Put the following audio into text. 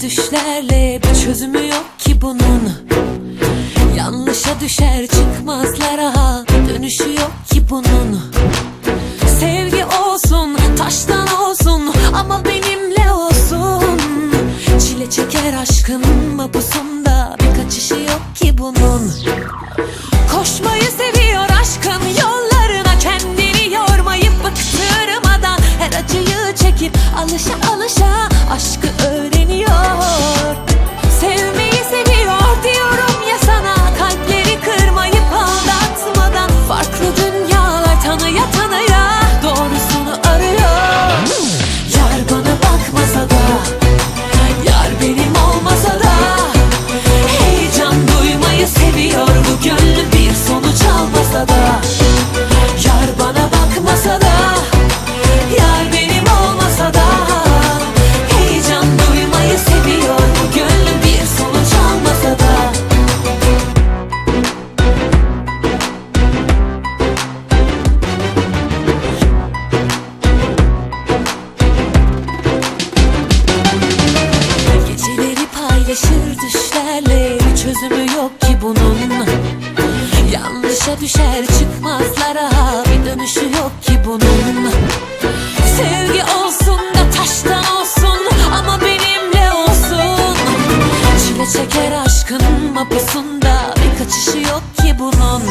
düşlerle bir çözümü yok ki bunun. Yanlışa düşer çıkmazlara dönüşü yok ki bunun. Sevgi olsun taştan olsun ama benimle olsun. Çile çeker aşkın mapusunda bir kaçışı yok ki bunun. Koşmayı seviyor aşkın yollarına kendini yormayıp bıktırmadan Her acıyı çekip alışa alışa aşkı Kör dişlerle çözümü yok ki bunun. Yanlışa düşer çıkmazlara bir dönüşü yok ki bunun. Sevgi olsun da taştan olsun ama benimle olsun. Çile çeker aşkın mapusunda bir kaçışı yok ki bunun.